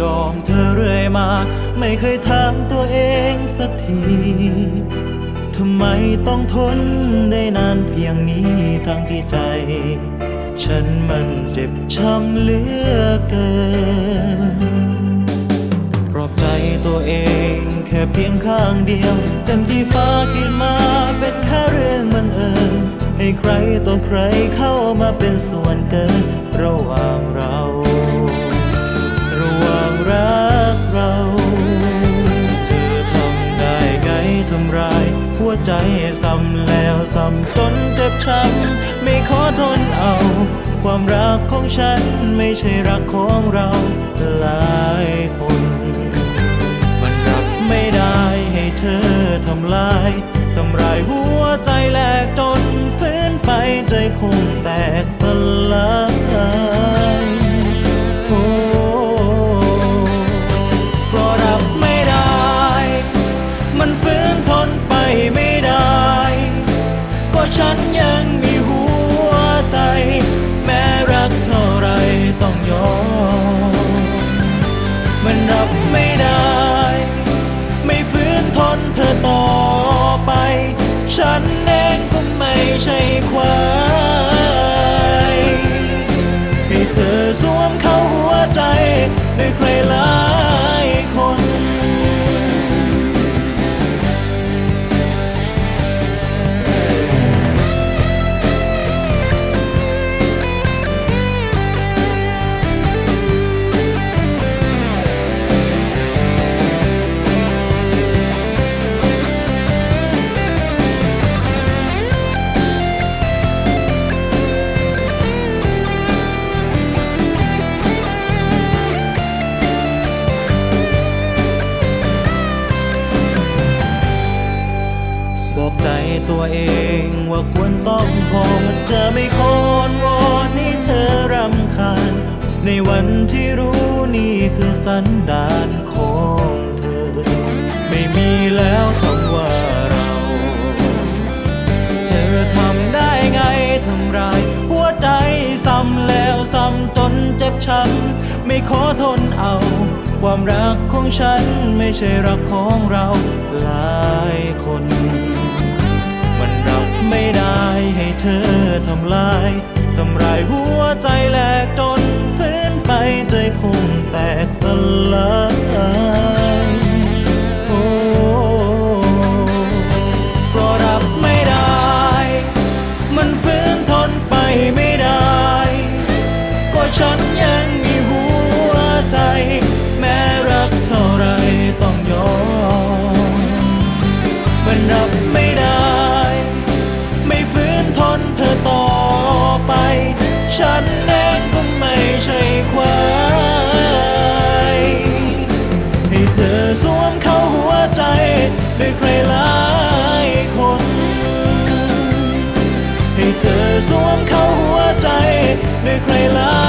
ยอมเธอเรื่อยมา ไม่เคยถามตัวเองสักทีทำไมต้องทนได้นานเพียงนี้ทั้งที่ใจ ฉันมันเจ็บช้ำเหลือเกินปลอบใจตัวเองแค่เพียงข้างเดียวจันที่ฟ้าคิดมาเป็นแค่เรื่องบังเอิญให้ใครต่อใครเข้ามาเป็นส่วนเกินระหว่าง ช้ำไม่ขอทนเอา ความรักของฉันไม่ใช่รักของเราหลายคน มันรับไม่ได้ให้เธอทำลายทำลายหัวใจแหลกจนฟื้นไปใจคงแต่ ยังมีหัวใจ แม้รักเท่าไรต้องยอม มันรับไม่ได้ ไม่ฟื้นทนเธอต่อไป ฉันเองก็ไม่ใช่ความ ต้องพอจะไม่คอนวอนให้เธอรำคาญ ในวันที่รู้นี่คือสันดานของเธอ ไม่มีแล้วคำว่าเรา เธอทำได้ไงทำร้าย หัวใจซ้ำแล้วซ้ำจนเจ็บช้ำไม่ขอทนเอา ความรักของฉันไม่ใช่รักของเราหลายคน อทำลายทำลายหัวใจแหลกจนฟื้นไปใจคงแตกสลายโอ้เพราะรับไม่ได้ มันฟื้นทนไปไม่ได้ ก็ฉันยังมีหัวใจ ฉันเองก็ไม่ใช่ควายให้เธอสวมเข้าหัวใจด้วยใครหลายคน ให้เธอสวมเข้าหัวใจด้วยใครหลาย